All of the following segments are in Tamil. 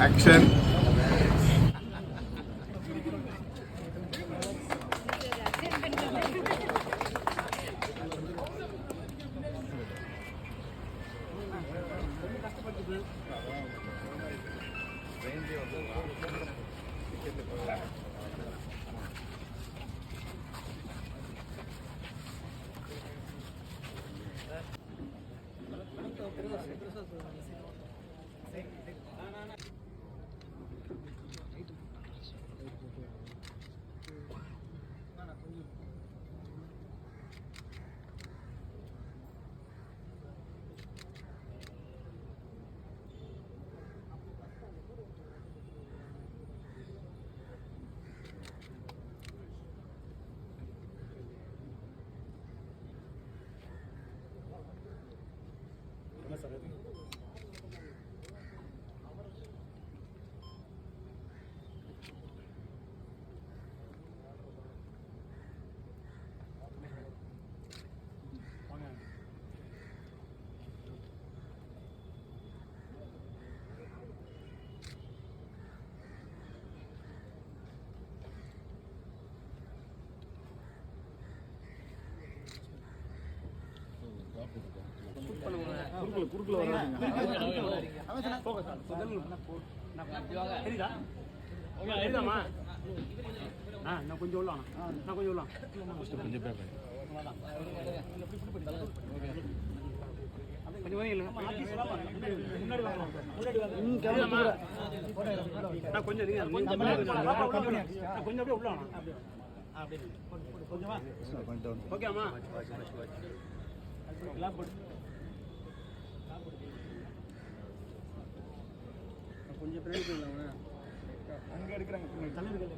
ஆக்ஷன் ஆ நான் கொஞ்சம் உள்ள நான் கொஞ்சம் உள்ள கொஞ்சம் வாங்க. நான் கொஞ்சம் நீங்க முன்னாடி வாங்க. நான் கொஞ்சம் அப்படியே உள்ள வாங்க. கொஞ்சமா ஓகேம்மா கொஞ்சம் பின்னாடி. அங்கே எடுக்கிறாங்க தலைவர்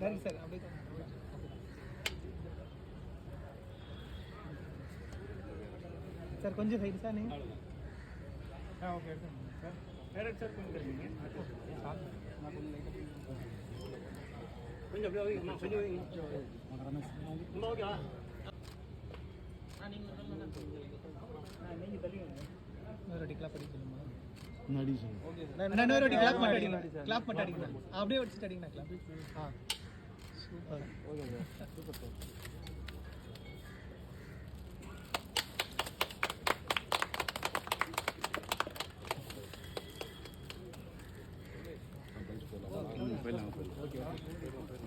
சரி சார் அப்படியே சார் கொஞ்சம் சைடு சார் நீங்கள் ஆ ஓகே சார் டேரக்ட் சார் கொஞ்சம் கொஞ்சம் அப்படியே கொஞ்சம் ரொம்ப ஓகேவா இன்னொரு வாட்டி கிளாப் மட்டும் அடிங்க கிளாப் மட்டும் அடிங்க. அப்படியே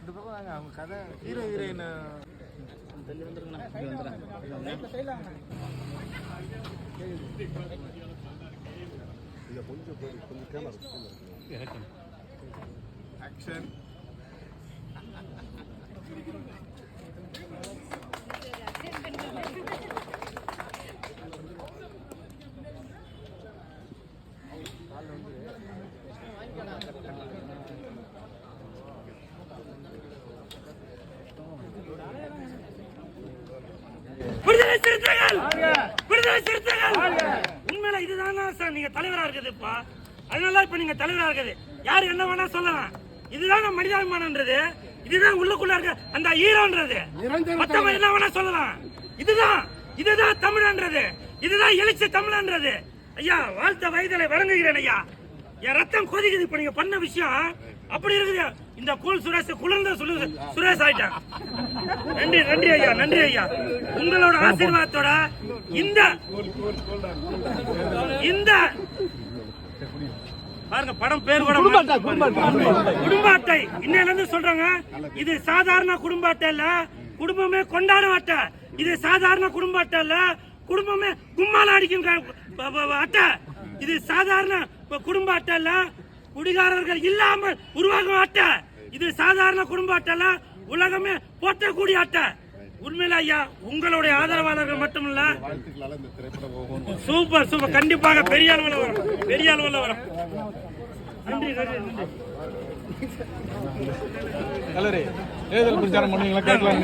இந்த பக்கம் வாங்க அவங்க கதை ஹீரோ ஹீரோயின் ஆக்ஷன் விடுதலை சிறுத்தைகள்! விடுதலை சிறுத்தைகள்! உண்மையில இதுதானா சார்? நீங்க தலைவரா இருக்குது இப்போ அதனால இப்ப நீங்க தலைவரா இருக்குது. யார் என்ன வேணா சொல்லலாம். இதுதான் மனிதாபிமானம்ன்றது. இதுதான் உள்ளுக்குள்ள இருக்க அந்த ஹீரோன்றது. மத்தவங்க என்ன வேணா சொல்லலாம். இதுதான். இதுதான் தமிழன்றது. இதுதான் எழுச்சி தமிழன்றது. ஐயா வாழ்த்த வயதிலை வழங்குகிறேன் ஐயா. என் ரத்தம் கொதிக்குது. இப்ப நீங்க பண்ண விஷயம் அப்படி இருக்குது. இந்த கூல் சுரேஷ் குளிர்ந்த சுரு- சுரேஷ் ஆயிட்டான் நன்றி நன்றி ஐயா நன்றி ஐயா. உங்களோட ஆசீர்வாதத்தோட இந்த இந்த பாருங்க படம் பேர் கூட குடும்ப அட்டை இன்னையில இருந்து சொல்றாங்க இது சாதாரண குடும்ப அட்டை இல்ல. குடும்பமே கொண்டாடும் அட்டை. இது சாதாரண குடும்ப அட்டை இல்ல. குடும்பமே கும்மால அடிக்கும் அட்டை. இது சாதாரண குடும்ப அட்டை இல்ல குடிகாரர்கள் இல்லாமல் உருவாகும் அட்டை. இது சாதாரண குடும்ப அட்டை இல்ல உலகமே போற்றக்கூடிய அட்டை. உண்மையில ஐயா உங்களுடைய ஆதரவாளர்கள் மட்டுமல்ல. Super super. கண்டிப்பாக பெரிய அளவில் வரும். பெரிய அளவில் வரும். நன்றி நன்றி நன்றி. தேர்தல் பிரச்சாரம் பண்ணீங்களா கேட்கலாம்.